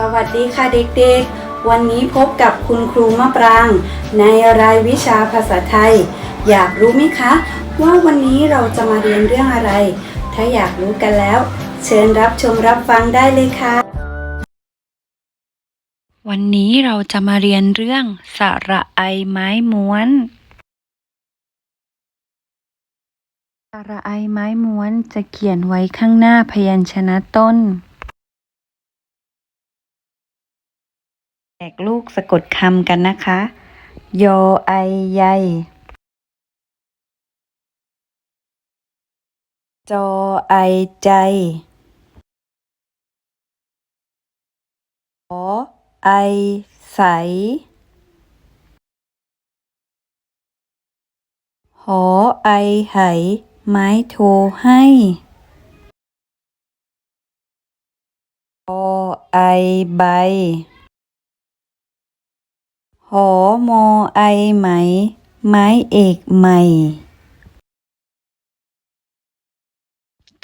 สวัสดีค่ะเด็กๆ วันนี้พบกับคุณครูมะปราง ในรายวิชาภาษาไทย อยากรู้ไหมคะ ว่าวันนี้เราจะมาเรียนเรื่องอะไร ถ้าอยากรู้กันแล้ว เชิญรับชมรับฟังได้เลยค่ะ วันนี้เราจะมาเรียนเรื่องสระไอไม้ม้วนสระไอไม้ม้วนจะเขียนไว้ข้างหน้าพยัญชนะต้น แตกลูกสะกดคำกันนะคะ ยอไอใยจอไอใจขอไอใส หอไอไหไม้โทรให้อไอใบ อมอไอไหม ไม้เอกใหม่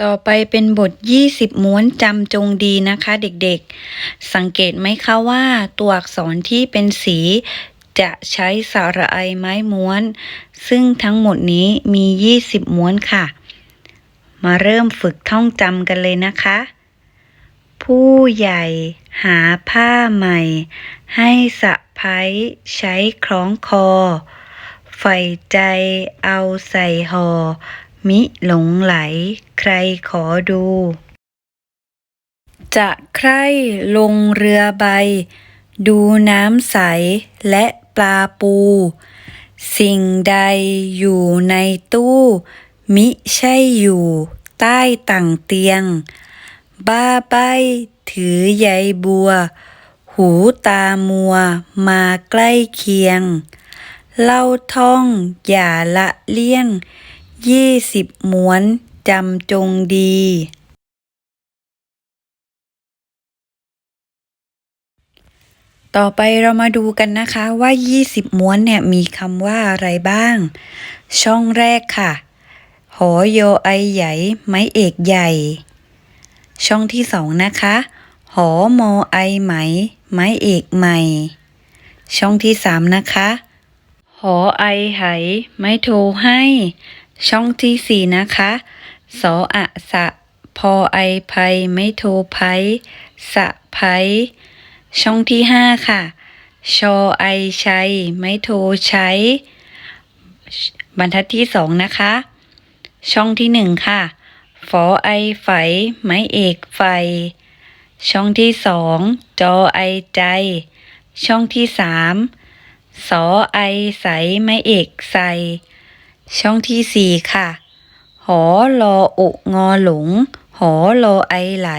ต่อไปเป็นบท 20 ม้วนจำจงดีนะคะเด็กๆ สังเกตไหมคะว่าตัวอักษรที่เป็นสีจะใช้สระไอไม้ม้วน ซึ่งทั้งหมดนี้มี 20 ม้วนค่ะ มาเริ่มฝึกท่องจำกันเลยนะคะ ผู้ใหญ่ หาผ้าใหม่ ให้สะพ้ายใช้คล้องคอ ใฝ่ใจเอาใส่ห่อมิหลงไหลใครขอดู จะใครลงเรือใบ ดูน้ำใสและปลาปู สิ่งใดอยู่ในตู้ มิใช่อยู่ใต้ต่างเตียง บ้าใบ ถือใยบัว หูตามัว มาใกล้เคียง เล่าท่องอย่าละเลี่ยง ยี่สิบม้วนจำจงดีต่อไปเรามาดูกันนะคะว่า 20 ม้วนเนี่ยมีคำว่าอะไรบ้าง ช่องแรกค่ะ หอโยไอใหญ่ ไม้เอกใหญ่ ช่องที่สองนะคะ หอมอไอไหม ไม้เอกใหม่ ช่องที่สามนะคะ หอไอไหไม้โทให้ ช่องที่สี่นะคะสออะสะ พอไอภัยไม้โทรไพสะไพช่องที่ห้าค่ะ ชอไอชัย ไม้โทใช้ บรรทัดที่สองนะคะ ช่องที่หนึ่งค่ะ ฝอไอไฝ ไม้เอกไฟ ช่องที่สองจอไอใจ ช่องที่สามสอไอใสไม้เอกใส ช่องที่สี่ค่ะ หอรออุงอหลง หอรอไอไหล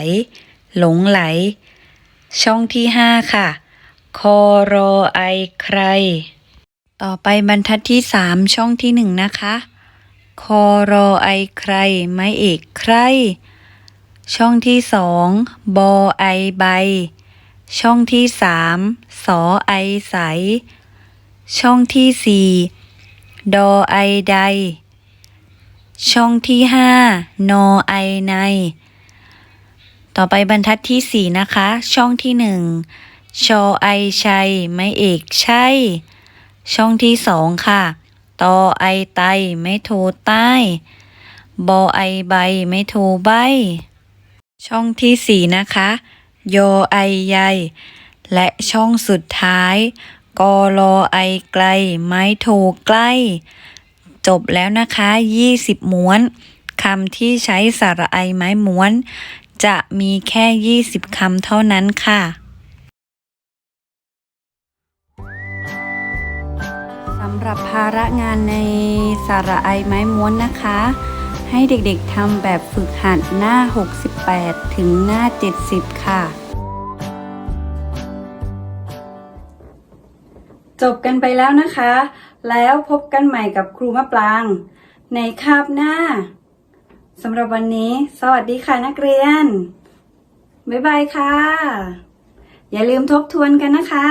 หลงไหล ช่องที่ห้าค่ะ คอรอไอใคร ต่อไปบรรทัดที่สามช่องที่หนึ่งนะคะ คอรอไอใคร ไม้เอกใคร ช่องที่สองบอไอใบ ช่องที่สามสอไอใส ช่องที่สี่ดอไอใด ช่องที่ห้านอไอใน ต่อไปบรรทัดที่สี่นะคะ ช่องที่หนึ่งชอไอชัย ไม้เอกใช่ ช่องที่สองค่ะตอไอไต ไม่โทใต้ บอไอใบ ไม่โทใบ ช่องที่สี่นะคะ โยไอใยและช่องสุดท้าย กอรอไอไกล ไม้โทใกล้ จบแล้วนะคะ 20 ม้วนคำที่ใช้สระไอไม้ม้วน จะมีแค่ 20 คำเท่านั้นค่ะสำหรับภาระงานในสระไอไม้ม้วนนะคะ ให้เด็กๆทำแบบฝึกหัดหน้า 68 ถึงหน้า 70 ค่ะ จบกันไปแล้วนะคะ แล้วพบกันใหม่กับครูมะปราง ในคาบหน้าสำหรับวันนี้ สวัสดีค่ะนักเรียน บ๊ายบายค่ะ อย่าลืมทบทวนกันนะคะ